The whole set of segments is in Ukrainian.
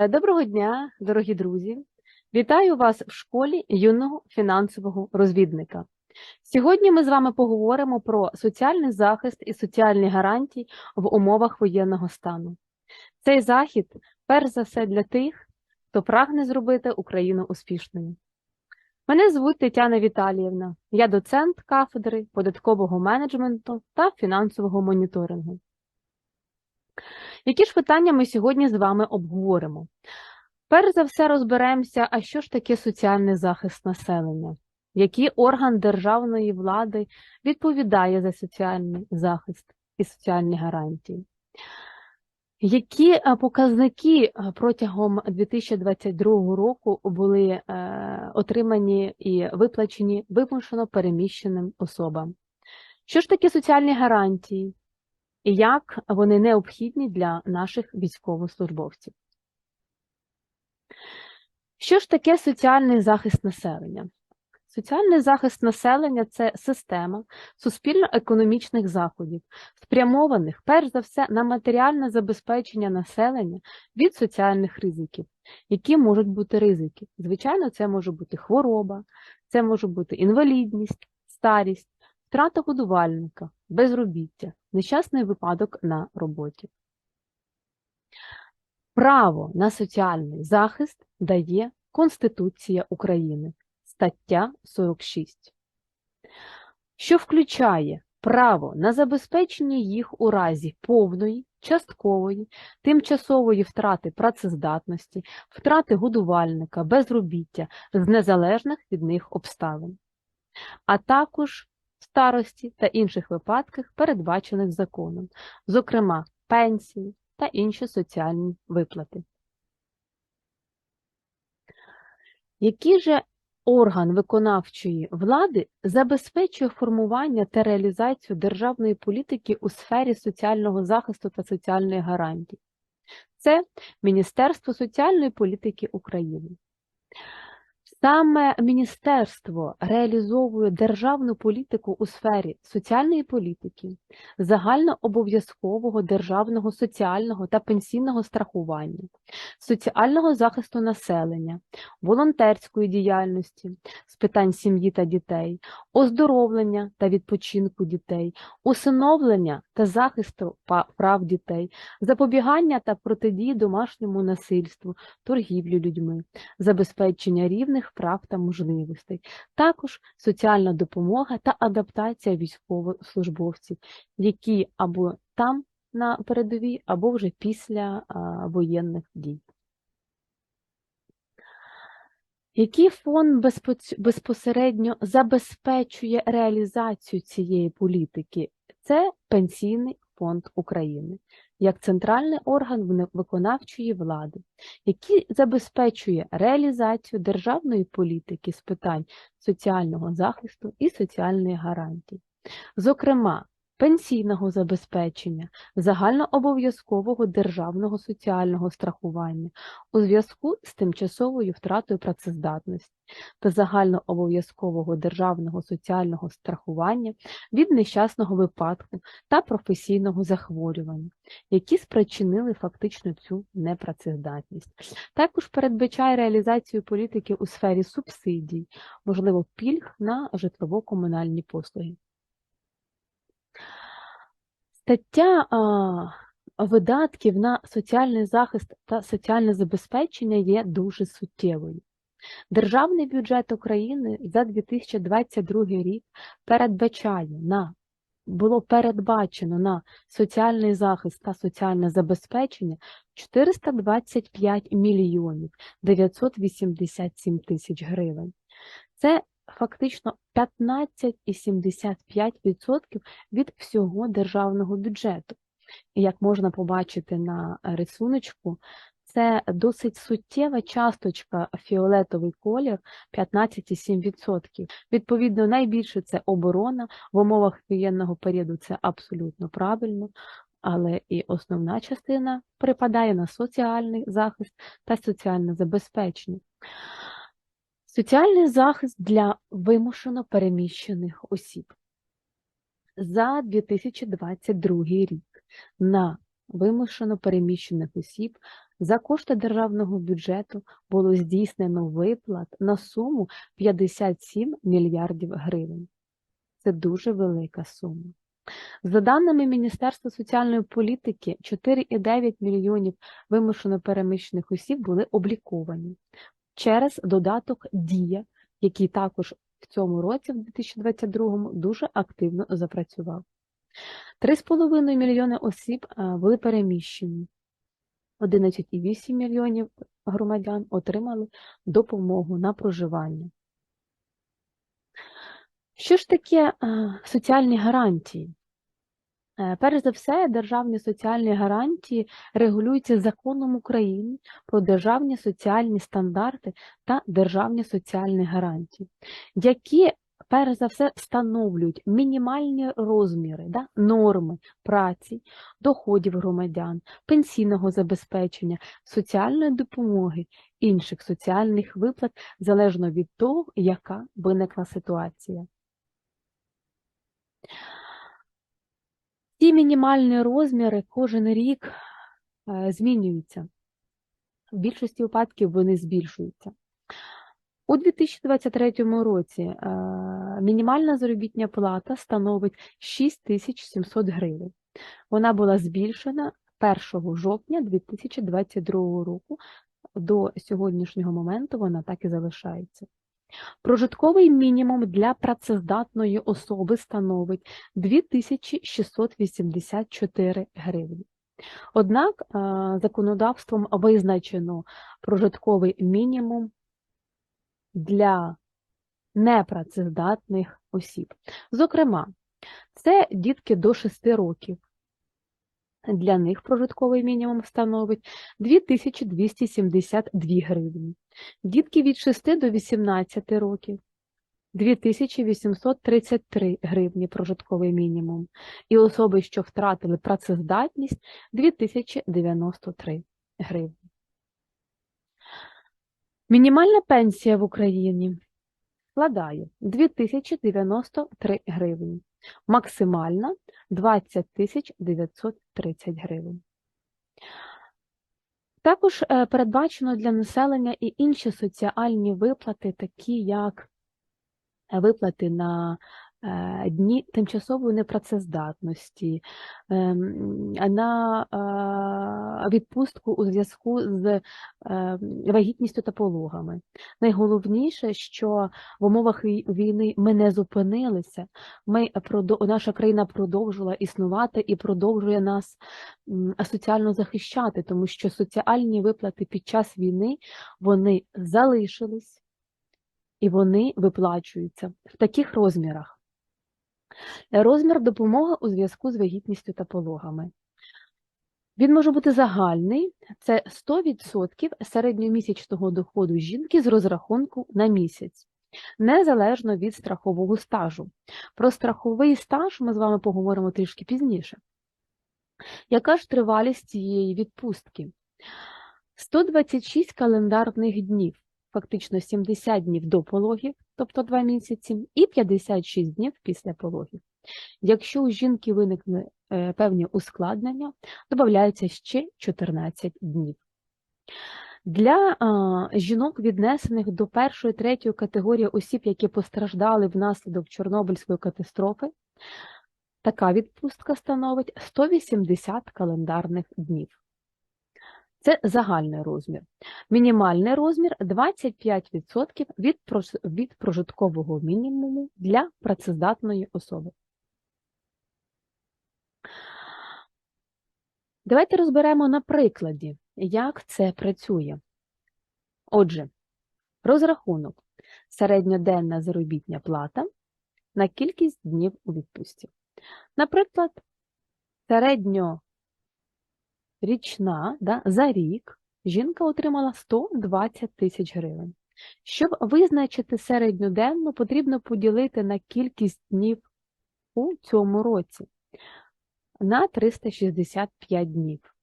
Е, Доброго дня, дорогі друзі! Вітаю вас в школі юного фінансового розвідника. Сьогодні ми з вами поговоримо про соціальний захист і соціальні гарантії в умовах воєнного стану. Цей захід, перш за все, для тих, хто прагне зробити Україну успішною. Мене звуть Тетяна Віталіївна, я доцент кафедри податкового менеджменту та фінансового моніторингу. Які ж питання ми сьогодні з вами обговоримо? Перш за все розберемося, а що ж таке соціальний захист населення? Який орган державної влади відповідає за соціальний захист і соціальні гарантії? Які е, показники е, протягом 2022 року були е, отримані і виплачені вимушено переміщеним особам? Що ж таке соціальні гарантії? І як вони необхідні для наших військовослужбовців. Що ж таке соціальний захист населення? Соціальний захист населення це система суспільно-економічних заходів, спрямованих перш за все на матеріальне забезпечення населення від соціальних ризиків. Які можуть бути ризики? Звичайно, це може бути хвороба, це може бути інвалідність, старість, втрата годувальника, безробіття, нещасний випадок на роботі. Право на соціальний захист дає Конституція України, стаття 46, що включає право на забезпечення їх у разі повної, часткової, тимчасової втрати працездатності, втрати годувальника, безробіття з незалежних від них обставин, а також старості та інших випадках, передбачених законом, зокрема пенсії та інші соціальні виплати. Який же орган виконавчої влади забезпечує формування та реалізацію державної політики у сфері соціального захисту та соціальної гарантії? Це Міністерство соціальної політики України. Саме міністерство реалізовує державну політику у сфері соціальної політики, загальнообов'язкового державного соціального та пенсійного страхування, соціального захисту населення, волонтерської діяльності з питань сім'ї та дітей, оздоровлення та відпочинку дітей, усиновлення та захисту прав дітей, запобігання та протидії домашньому насильству, торгівлі людьми, забезпечення рівних прав та можливостей, також соціальна допомога та адаптація військовослужбовців, які або там на передовій, або вже після воєнних дій. Який фонд безпосередньо забезпечує реалізацію цієї політики? Це Пенсійний фонд України як центральний орган виконавчої влади, який забезпечує реалізацію державної політики з питань соціального захисту і соціальної гарантії. Зокрема, пенсійного забезпечення, загальнообов'язкового державного соціального страхування у зв'язку з тимчасовою втратою працездатності та загальнообов'язкового державного соціального страхування від нещасного випадку та професійного захворювання, які спричинили фактично цю непрацездатність. Також передбачає реалізацію політики у сфері субсидій, можливо, пільг на житлово-комунальні послуги. Стаття а, видатків на соціальний захист та соціальне забезпечення є дуже суттєвою. Державний бюджет України за 2022 рік передбачає на було передбачено на соціальний захист та соціальне забезпечення 425 мільйонів 987 тисяч гривень. Це фактично 15,75% від всього державного бюджету. Як можна побачити на рисуночку, це досить суттєва часточка фіолетовий колір 15,7%. Відповідно, найбільше це оборона в умовах воєнного періоду це абсолютно правильно, але і основна частина припадає на соціальний захист та соціальне забезпечення. Соціальний захист для вимушено переміщених осіб. За 2022 рік на вимушено переміщених осіб За кошти державного бюджету було здійснено виплат на суму 57 мільярдів гривень. Це дуже велика сума. За даними Міністерства соціальної політики, 4,9 мільйонів вимушено переміщених осіб були обліковані через додаток Дія, який також в цьому році, в 2022, дуже активно запрацював. 3,5 мільйони осіб е, були переміщені. 11,8 мільйонів громадян отримали допомогу на проживання. Що ж таке е, соціальні гарантії? Е, Перш за все, державні соціальні гарантії регулюються законом України про державні соціальні стандарти та державні соціальні гарантії, які перш за все встановлюють мінімальні розміри, да, норми праці, доходів громадян, пенсійного забезпечення, соціальної допомоги, інших соціальних виплат залежно від того, яка виникла ситуація. Ці мінімальні розміри кожен рік е, змінюються. В більшості випадків вони збільшуються. У 2023 році е, мінімальна заробітня плата становить 6700 гривень. Вона була збільшена 1 жовтня 2022 року. До сьогоднішнього моменту вона так і залишається. Прожитковий мінімум для працездатної особи становить 2684 гривні. Однак е, законодавством визначено прожитковий мінімум для непрацездатних осіб. Зокрема, це дітки до 6 років. Для них прожитковий мінімум становить 2272 гривні. Дітки від 6 до 18 років 2833 гривні прожитковий мінімум. І особи, що втратили працездатність 2093 гривні. Мінімальна пенсія в Україні складає 2093 гривні. Максимальна 20 930 гривень. Також е, передбачено для населення і інші соціальні виплати, такі як виплати на е, дні тимчасової непрацездатності, ем, на е, відпустку у зв'язку з вагітністю та пологами. Найголовніше, що в умовах війни ми не зупинилися, ми, наша країна продовжила існувати і продовжує нас соціально захищати, тому що соціальні виплати під час війни вони залишились і вони виплачуються в таких розмірах. Розмір допомоги у зв'язку з вагітністю та пологами. Він може бути загальний, це 100% середньомісячного доходу жінки з розрахунку на місяць, незалежно від страхового стажу. Про страховий стаж ми з вами поговоримо трішки пізніше. Яка ж тривалість цієї відпустки? 126 календарних днів фактично 70 днів до пологів, тобто 2 місяці, і 56 днів після пологів. Якщо у жінки виникне е, певні ускладнення, додається ще 14 днів. Для жінок, віднесених до першої третьої категорії осіб, які постраждали внаслідок Чорнобильської катастрофи, така відпустка становить 180 календарних днів. Це загальний розмір. Мінімальний розмір 25% від прожиткового мінімуму для працездатної особи. Давайте розберемо на прикладі, як це працює. Отже, розрахунок середньоденна заробітня плата на кількість днів у відпустці. Наприклад, середньо річна да, за рік жінка отримала 120 тисяч гривень. Щоб визначити середньоденну, потрібно поділити на кількість днів у цьому році на 365 днів.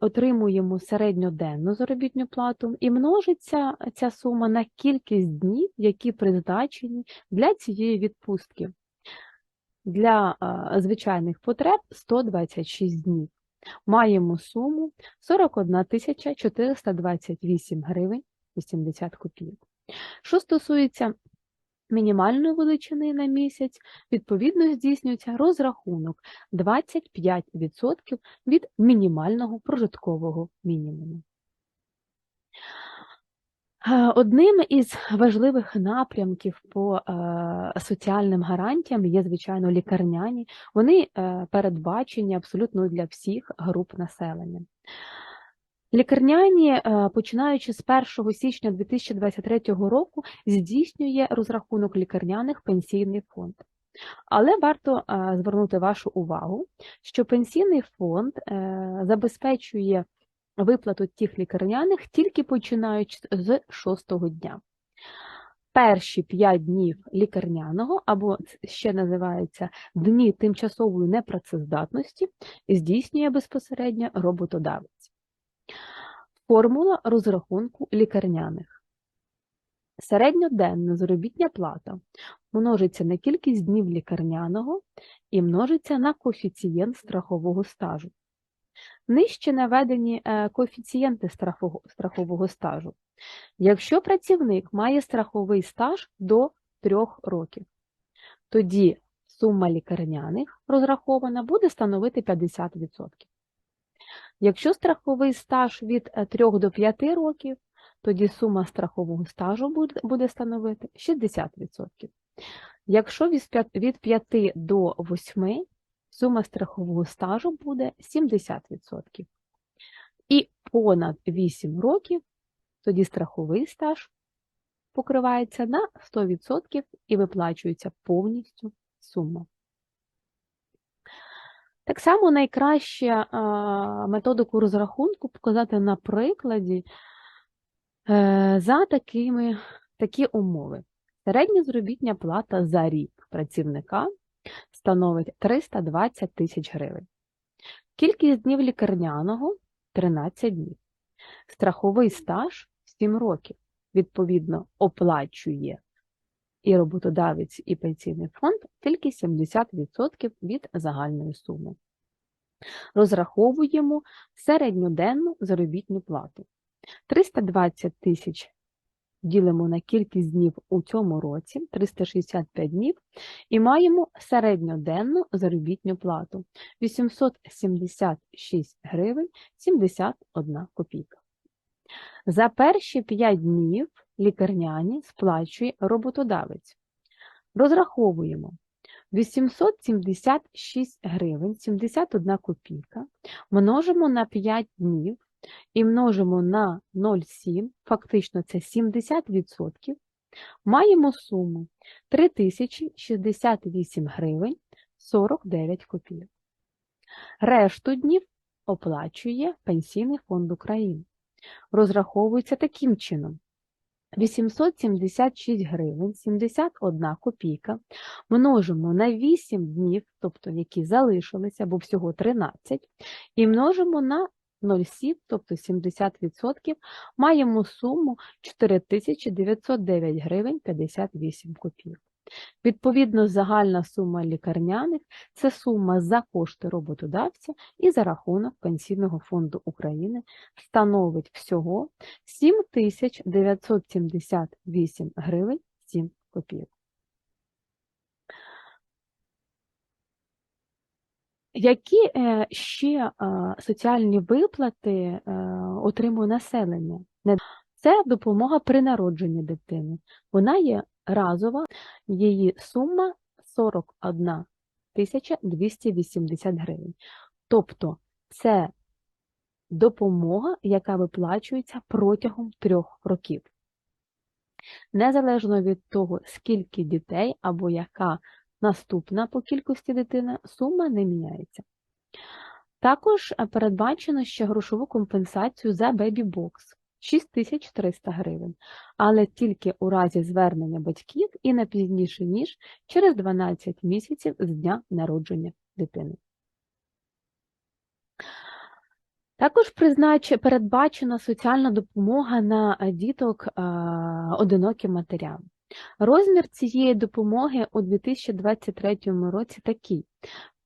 Отримуємо середньоденну заробітну плату і множиться ця сума на кількість днів, які призначені для цієї відпустки для звичайних потреб 126 днів. маємо суму 41 тисяча 428 гривень 80 копійок. Що стосується мінімальної величини на місяць, відповідно здійснюється розрахунок 25% від мінімального прожиткового мінімуму. Е, Одним із важливих напрямків по е, соціальним гарантіям є, звичайно, лікарняні. Вони е, передбачені абсолютно для всіх груп населення. Лікарняні, починаючи з 1 січня 2023 року, здійснює розрахунок лікарняних пенсійний фонд. Але варто звернути вашу увагу, що пенсійний фонд забезпечує виплату тих лікарняних тільки починаючи з шостого дня. Перші 5 днів лікарняного, або ще називається дні тимчасової непрацездатності, здійснює безпосередньо роботодавець. Формула розрахунку лікарняних. Середньоденна заробітня плата множиться на кількість днів лікарняного і множиться на коефіцієнт страхового стажу. Нижче наведені е, коефіцієнти страхового, стажу. Якщо працівник має страховий стаж до 3 років, тоді сума лікарняних розрахована буде становити 50%. Якщо страховий стаж від 3 до 5 років, тоді сума страхового стажу буде, становити 60%. Якщо від 5 від 5 до 8, сума страхового стажу буде 70%. І понад 8 років, тоді страховий стаж покривається на 100% і виплачується повністю сума. Так само найкраще методику розрахунку показати на прикладі е, за такими такі умови. Середня заробітня плата за рік працівника становить 320 тисяч гривень. Кількість днів лікарняного 13 днів. Страховий стаж 7 років. Відповідно, оплачує і роботодавець, і пенсійний фонд тільки 70% від загальної суми. Розраховуємо середньоденну заробітну плату. 320 тисяч ділимо на кількість днів у цьому році, 365 днів, і маємо середньоденну заробітну плату 876 гривень 71 копійка. За перші 5 днів лікарняні сплачує роботодавець. Розраховуємо 876 гривень 71 копійка множимо на 5 днів і множимо на 0,7, фактично це 70%, маємо суму 3068 гривень 49 копійок. Решту днів оплачує Пенсійний фонд України. Розраховується таким чином. 876 гривень 71 копійка множимо на 8 днів, тобто які залишилися, бо всього 13, і множимо на 0,7, тобто 70%, маємо суму 4909 гривень 58 копійок. Відповідно, загальна сума лікарняних – це сума за кошти роботодавця і за рахунок Пенсійного фонду України становить всього 7978 гривень 7 копійок. Які е, ще соціальні виплати е, отримує населення? Це допомога при народженні дитини. Вона є разова, її сума 41 тисяча 280 гривень. Тобто це допомога, яка виплачується протягом трьох років. Незалежно від того, скільки дітей або яка наступна по кількості дитина, сума не міняється. Також е, передбачено ще грошову компенсацію за бебі-бокс 6300 гривень, але тільки у разі звернення батьків і не пізніше, ніж через 12 місяців з дня народження дитини. Також признач... передбачена соціальна допомога на е, діток е, одиноким матерям. Розмір цієї допомоги у 2023 році такий.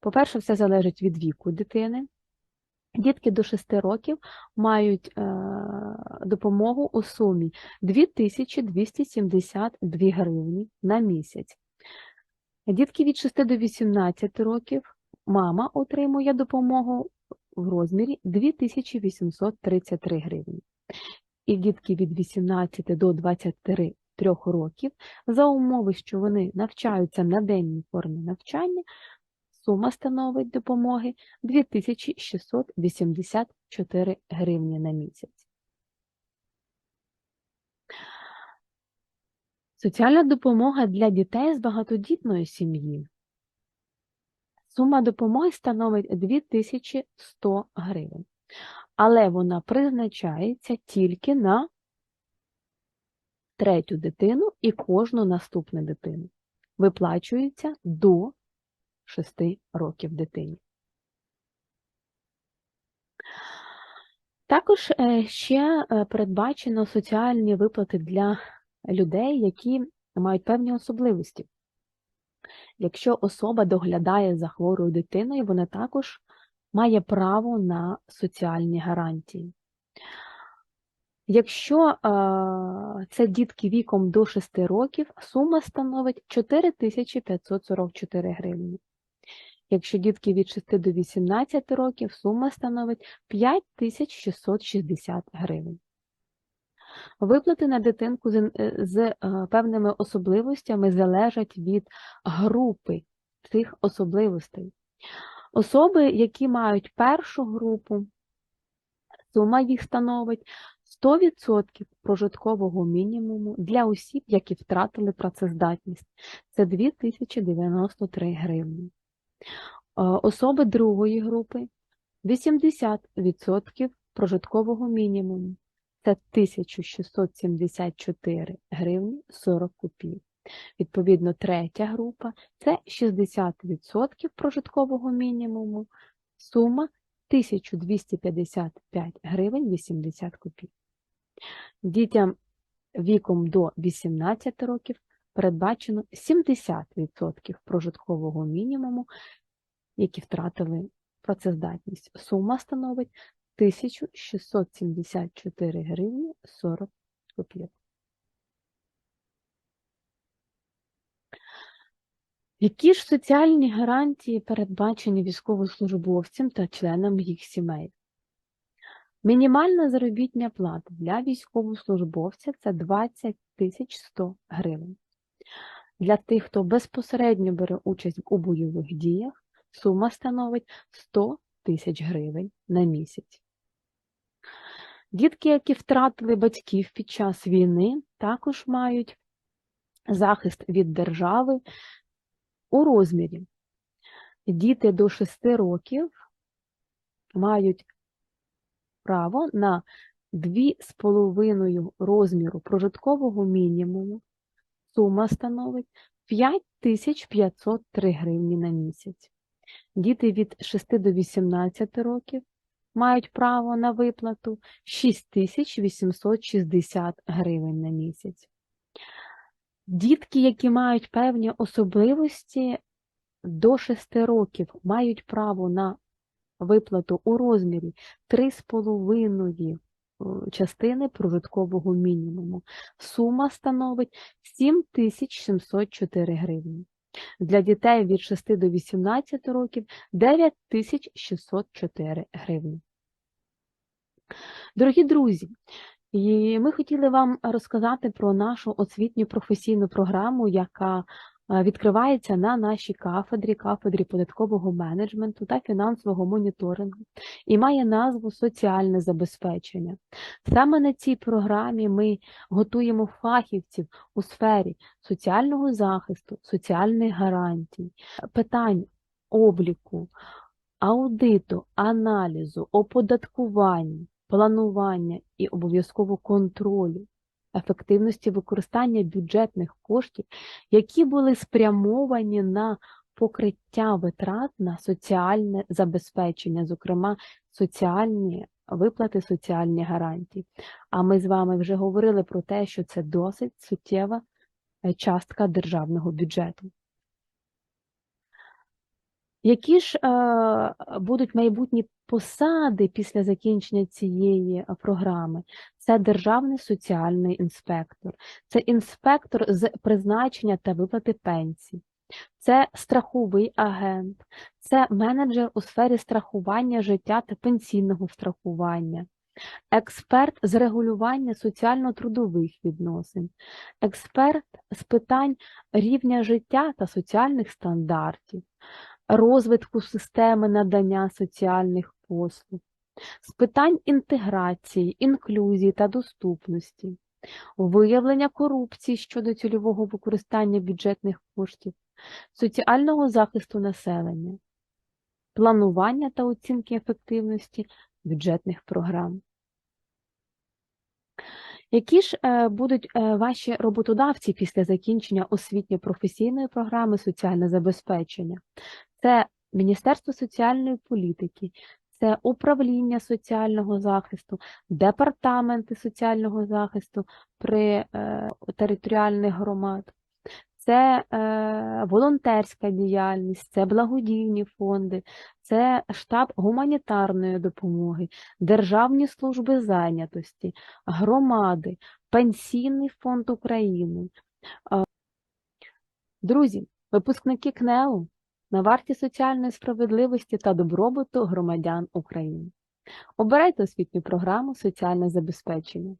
По-перше, все залежить від віку дитини. Дітки до 6 років мають е, допомогу у сумі 2272 гривні на місяць. Дітки від 6 до 18 років мама отримує допомогу в розмірі 2833 гривні. І дітки від 18 до 23 років за умови, що вони навчаються на денній формі навчання, сума становить допомоги 2684 гривні на місяць. Соціальна допомога для дітей з багатодітної сім'ї. Сума допомоги становить 2100 гривень, але вона призначається тільки на третю дитину і кожну наступну дитину. Виплачується до 6 років дитині. Також е, ще е, передбачено соціальні виплати для людей, які мають певні особливості. Якщо особа доглядає за хворою дитиною, вона також має право на соціальні гарантії. Якщо е, це дітки віком до 6 років, сума становить 4544 гривні. Якщо дітки від 6 до 18 років, сума становить 5660 гривень. Виплати на дитинку з, з е, певними особливостями залежать від групи цих особливостей. Особи, які мають першу групу, сума їх становить 100% прожиткового мінімуму для осіб, які втратили працездатність. Це 2093 гривні. Е, Особи другої групи 80% прожиткового мінімуму. Це 1674 гривні 40 копійок. Відповідно, третя група це 60% прожиткового мінімуму, сума 1255 гривень 80 копійок. Дітям віком до 18 років передбачено 70% прожиткового мінімуму, які втратили працездатність. Сума становить 1674 гривні 40 копійок. Які ж соціальні гарантії передбачені військовослужбовцям та членам їх сімей? Мінімальна заробітня плата для військовослужбовця це 20 100 гривень. Для тих, хто безпосередньо бере участь у бойових діях, сума становить 100 тисяч гривень на місяць. Дітки, які втратили батьків під час війни, також мають захист від держави у розмірі. Діти до 6 років мають право на 2,5 розміру прожиткового мінімуму. Сума становить 5503 гривні на місяць. Діти від 6 до 18 років мають право на виплату 6860 гривень на місяць. Дітки, які мають певні особливості до 6 років, мають право на виплату у розмірі 3,5 частини прожиткового мінімуму. Сума становить 7704 гривні. Для дітей від 6 до 18 років 9604 гривні. Дорогі друзі, і ми хотіли вам розказати про нашу освітню професійну програму, яка відкривається на нашій кафедрі, кафедрі податкового менеджменту та фінансового моніторингу і має назву Соціальне забезпечення. Саме на цій програмі ми готуємо фахівців у сфері соціального захисту, соціальних гарантій, питань обліку, аудиту, аналізу, оподаткування, планування і обов'язково контролю ефективності використання бюджетних коштів, які були спрямовані на покриття витрат на соціальне забезпечення, зокрема соціальні виплати, соціальні гарантії. А ми з вами вже говорили про те, що це досить суттєва е, частка державного бюджету. Які ж е, будуть майбутні посади після закінчення цієї програми? Це державний соціальний інспектор, це інспектор з призначення та виплати пенсій, це страховий агент, це менеджер у сфері страхування життя та пенсійного страхування, експерт з регулювання соціально-трудових відносин, експерт з питань рівня життя та соціальних стандартів, розвитку системи надання соціальних послуг, з питань інтеграції, інклюзії та доступності, виявлення корупції щодо цільового використання бюджетних коштів, соціального захисту населення, планування та оцінки ефективності бюджетних програм. Які ж е, будуть е, ваші роботодавці після закінчення освітньо-професійної програми соціальне забезпечення? Це Міністерство соціальної політики, це управління соціального захисту, департаменти соціального захисту при е, територіальних громад, це е, волонтерська діяльність, це благодійні фонди, це штаб гуманітарної допомоги, державні служби зайнятості, громади, Пенсійний фонд України. Е, Друзі, випускники КНЕУ на варті соціальної справедливості та добробуту громадян України. Обирайте освітню програму соціальне забезпечення.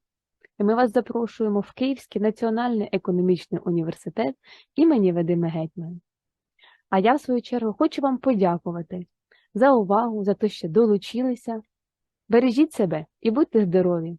І ми вас запрошуємо в Київський національний економічний університет імені Вадима Гетьмана. А я, в свою чергу, хочу вам подякувати за увагу, за те, що долучилися. Бережіть себе і будьте здорові!